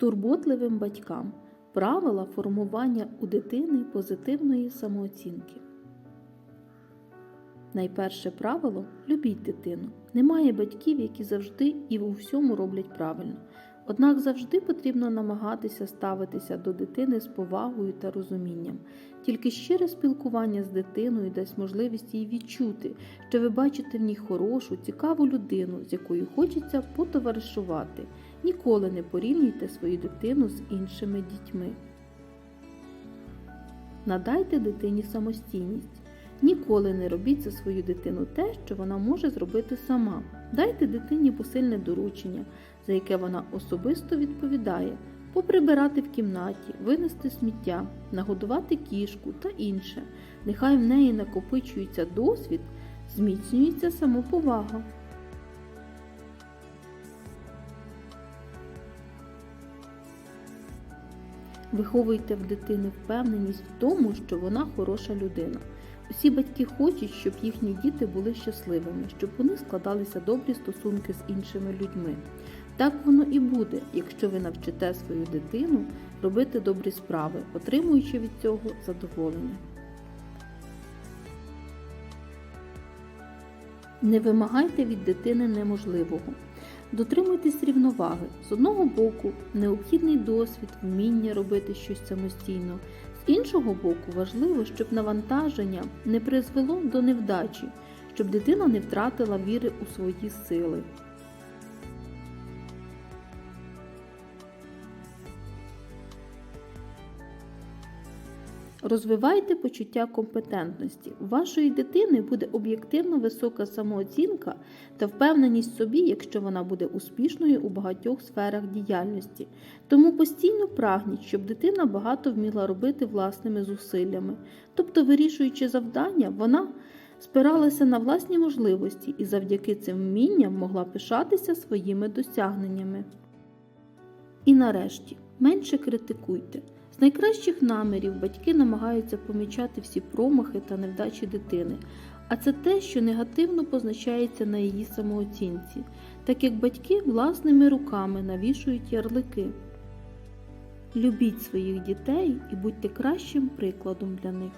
Турботливим батькам правила формування у дитини позитивної самооцінки. Найперше правило любіть дитину. Немає батьків, які завжди і у всьому роблять правильно. Однак завжди потрібно намагатися ставитися до дитини з повагою та розумінням. Тільки щире спілкування з дитиною дасть можливість їй відчути, що ви бачите в ній хорошу, цікаву людину, з якою хочеться потоваришувати. Ніколи не порівнюйте свою дитину з іншими дітьми. Надайте дитині самостійність. Ніколи не робіть за свою дитину те, що вона може зробити сама. Дайте дитині посильне доручення, за яке вона особисто відповідає, поприбирати в кімнаті, винести сміття, нагодувати кішку та інше. Нехай в неї накопичується досвід, зміцнюється самоповага. Виховуйте в дитини впевненість в тому, що вона хороша людина. Усі батьки хочуть, щоб їхні діти були щасливими, щоб вони складалися добрі стосунки з іншими людьми. Так воно і буде, якщо ви навчите свою дитину робити добрі справи, отримуючи від цього задоволення. Не вимагайте від дитини неможливого. Дотримуйтесь рівноваги. З одного боку, необхідний досвід, вміння робити щось самостійно. З іншого боку, важливо, щоб навантаження не призвело до невдачі, щоб дитина не втратила віри у свої сили. Розвивайте почуття компетентності. У вашої дитини буде об'єктивно висока самооцінка та впевненість в собі, якщо вона буде успішною у багатьох сферах діяльності. Тому постійно прагніть, щоб дитина багато вміла робити власними зусиллями. Тобто, вирішуючи завдання, вона спиралася на власні можливості і завдяки цим вмінням могла пишатися своїми досягненнями. І нарешті менше критикуйте. Найкращих намірів батьки намагаються помічати всі промахи та невдачі дитини, а це те, що негативно позначається на її самооцінці, так як батьки власними руками навішують ярлики. Любіть своїх дітей і будьте кращим прикладом для них.